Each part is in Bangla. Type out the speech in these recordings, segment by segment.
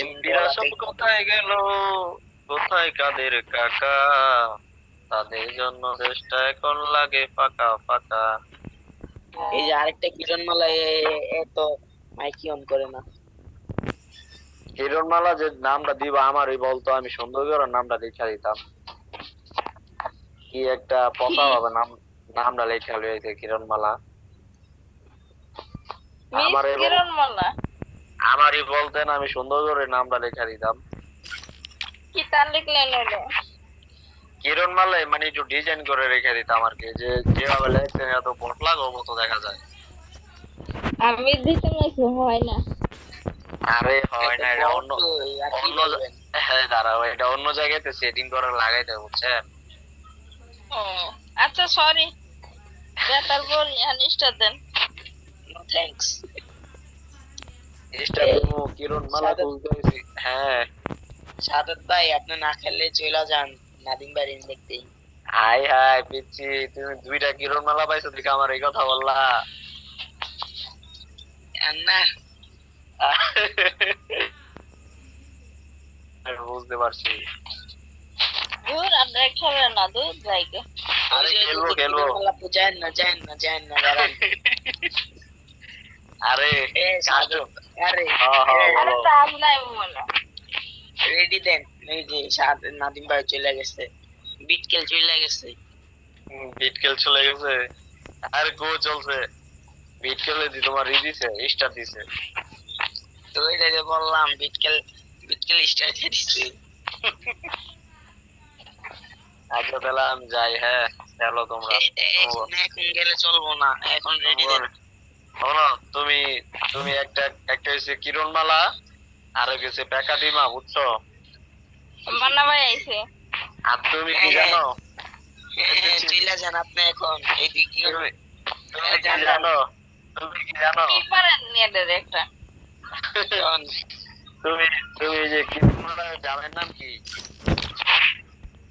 এমপিরা সব কোথায় গেল? কোথায় কাদের কাকা? তাদের জন্য দেশটা এখন লাগে ফাঁকা ফাঁকা। এই যে আরেকটা কিরণমালা এ- এ তো মাইকি অন করে না। কিরণমালা যে নামটা দিবা আমারই বলতো আমি সুন্দর করে নামটা লিখা দিতাম। কি একটা পচা হবে নাম নামটা লেখা লইছে কিরণমালা মিস আমার এবং- কিরণমালা আমারই বলতেন আমি সুন্দর করে নামটা লেখা দিতাম। কি তার লিখলেন ওটা কিরণমালা মানে একটু ডিজাইন করে রেখে দিতাম আর কি যে যেভাবে লেখছেন এত পটলা মতো দেখা যায়। আমি দিতে নাকি হয় না। আরে হয় না এটা অন্য অন্য হ্যাঁ দাঁড়াও এটা অন্য জায়গাতে সেটিং করে লাগাইতে বুঝছেন? ও আচ্ছা সরি বেতার বলি আনিসটা দেন। Thanks. চেষ্টা করব কিরণমালা সাদা- হ্যাঁ। সাদত ভাই আপনি না খেললে চলে যান। নাদিম বাড়ি দেখতেই হাই হাই পিচ্ছি তুমি দুইটা কিরণমালা পাইছো দেখে আমার এই কথা বললা। না বুঝতে পারছি। দূর আপনারা খেলেন না দূর জায়গা। আরে খেলব, খেলব। না যান না যান না। আরে এ আরে হ্যাঁ, হ্যাঁ, রেডি দেন এই যে নাদিম ভাই চলে গেছে বিটকেল চলে গেছে। বিট খেল চলে গেছে। আর গো চলছে বিট দি তোমার ই দিছে স্টার দিছে। তো এটা যে বললাম বিটকেল বিটকেল স্টার্ট দিছে। আচ্ছা তাহলে আমি যাই হ্যাঁ। চলো তোমরা। এখন গেলে চলবো না এখন রেডি দেন। শোনো তুমি তুমি একটা একটা হচ্ছে কিরণমালা আর গেছে প্যাকাডিমা বুঝছ? মান্না ভাই আইছে। আর তুমি কি হ্যাঁ, জানো? হ্যাঁ, চলে যান আপনি এখন। এই দিক কি জানো? তুমি কি জানো? কি পারেন নেটের একটা? তুমি তুমি যে কিরণমালা গ্রামের নাম কি?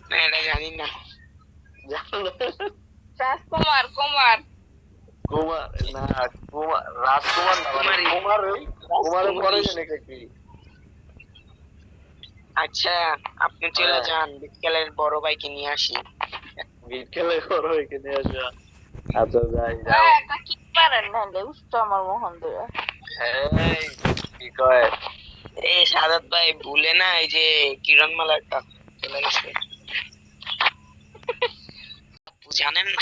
না এটা জানি না। জানো? না? রাজকুমার কুমার। কুমার না কুমার রাজকুমার না মানে কুমার। পরে জানে কি। আচ্ছা আপনি চলে হ্যাঁ। যান বিটকেলের বড় ভাইকে নিয়ে আসি। বিকেলে করো এখানে আসা। আচ্ছা যাই যাও হ্যাঁ, কি পারেন আমার মোহন ধরে এই কি কয়? এই সাদাত ভাই ভুলে না এই যে কিরণমালাটা চলে গেছে। জানেন না।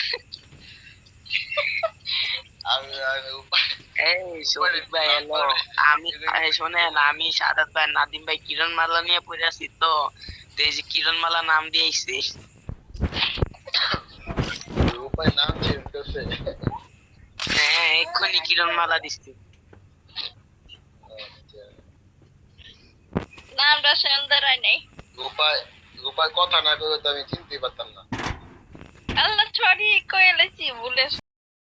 আমি শোনেন আমি সাদাত ভাই নাদিম ভাই কিরণমালা নিয়ে পড়ে আছি তো। এই যে কিরণমালা নাম দিয়েছি উপায় নাম চেঞ্জ করছে। হ্যাঁ এক্ষুনি কিরণমালা দিচ্ছি। নামটা সুন্দর হয় নাই। উপায় উপায় কথা না করে তো আমি চিনতে পারতাম না। আল্লাহ সরি কয়ে লেছি ভুলে